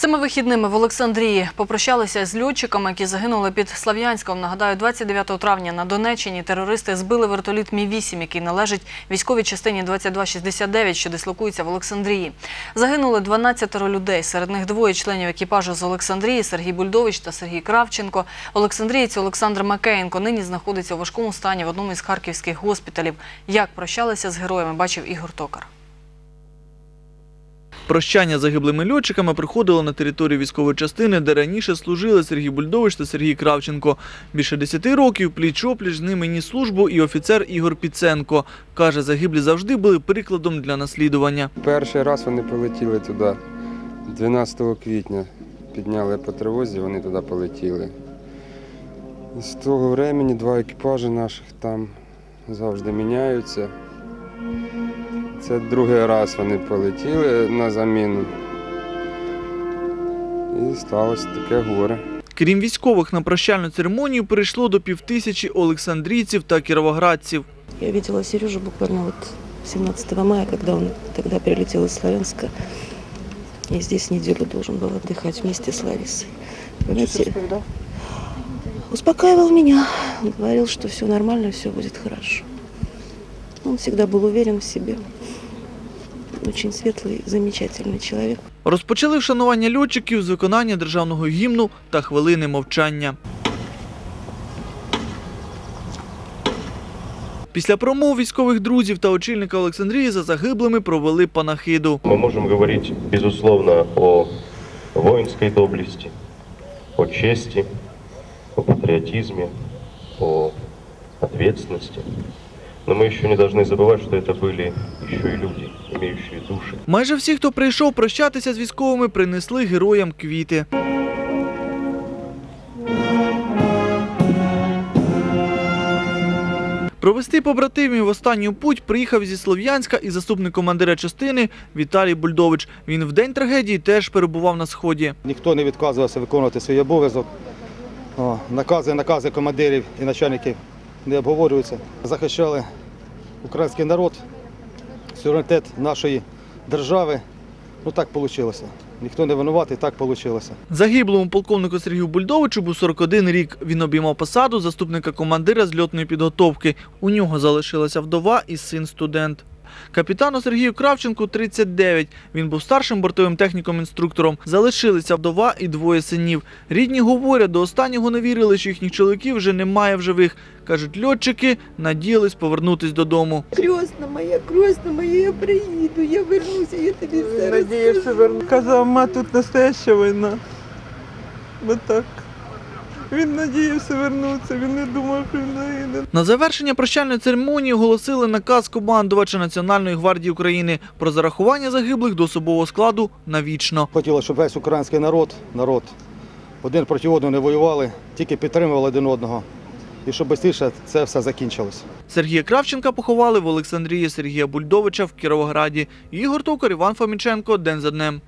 Цими вихідними в Олександрії попрощалися з льотчиками, які загинули під Слав'янськом. Нагадаю, 29 травня на Донеччині терористи збили вертоліт Мі-8, який належить військовій частині 2269, що дислокується в Олександрії. Загинули 12 людей. Серед них двоє членів екіпажу з Олександрії Сергій Бульдович та Сергій Кравченко. Олександрієць Олександр Макеєнко нині знаходиться у важкому стані в одному із харківських госпіталів. Як прощалися з героями, бачив Ігор Токар. Прощання загиблими льотчиками приходило на територію військової частини, де раніше служили Сергій Бульдович та Сергій Кравченко. Більше 10 років пліч-опліч з ними ніс службу і офіцер Ігор Піценко. Каже, загиблі завжди були прикладом для наслідування. Перший раз вони полетіли туди 12 квітня. Підняли по тривозі, вони туди полетіли. З того времени два екіпажі наших там завжди міняються. Це другий раз вони полетіли на заміну. І сталося таке горе. Крім військових, на прощальну церемонію прийшло до півтисячі олександрійців та кіровоградців. Я видела Сережу буквально вот 17 мая, когда он тогда прилетел из Славянска. И здесь неделю должен был отдыхать вместе с Ларисой. Понимаете, успокаивал меня, говорил, что все нормально, все будет хорошо. Он всегда был уверен в себе. Очень светлый, замечательный человек. Розпочали вшанування льотчиків з виконання державного гімну та хвилини мовчання. Після промов військових друзів та очільника Олександрії за загиблими провели панахиду. Мы можем говорить, безусловно, о воинской доблести, о чести, о патриотизме, о ответственности. Но мы еще не должны забывать, что это были еще и люди, имеющие души. Майже всі, хто прийшов прощатися з військовими, принесли героям квіти. Провести побратимів в останню путь приїхав зі Слов'янська і заступник командира частини Віталій Бульдович. Він в день трагедії теж перебував на сході. Ніхто не відказувався виконувати свій обов'язок. О, Накази, накази командирів і начальників не обговорюються. Захищали український народ, суверенітет нашої держави. Ну так вийшло. Ніхто не винуватий, так вийшло. Загиблому полковнику Сергію Бульдовичу був 41 рік. Він обіймав посаду заступника командира з льотної підготовки. У нього залишилася вдова і син-студент. Капітану Сергію Кравченку 39. Він був старшим бортовим техніком-інструктором. Залишилися вдова і двоє синів. Рідні говорять, до останнього не вірили, що їхніх чоловіків вже немає в живих. Кажуть, льотчики надіялись повернутись додому. Крьосна моя, крьосна моя, я приїду, я вернуся, я тобі все розкажу. верну. Казав, ма, тут настояща війна. Бо так. Він надіявся вернутися, він не думав, що він загине. На завершення прощальної церемонії оголосили наказ командувача Національної гвардії України про зарахування загиблих до особового складу навічно. Хотілося, щоб весь український народ, народ один проти одного не воювали, тільки підтримували один одного. І щоб швидше це все закінчилось. Сергія Кравченка поховали в Олександрії Сергія Бульдовича в Кіровограді. Ігор Токар, Іван Фоміченко. День за днем.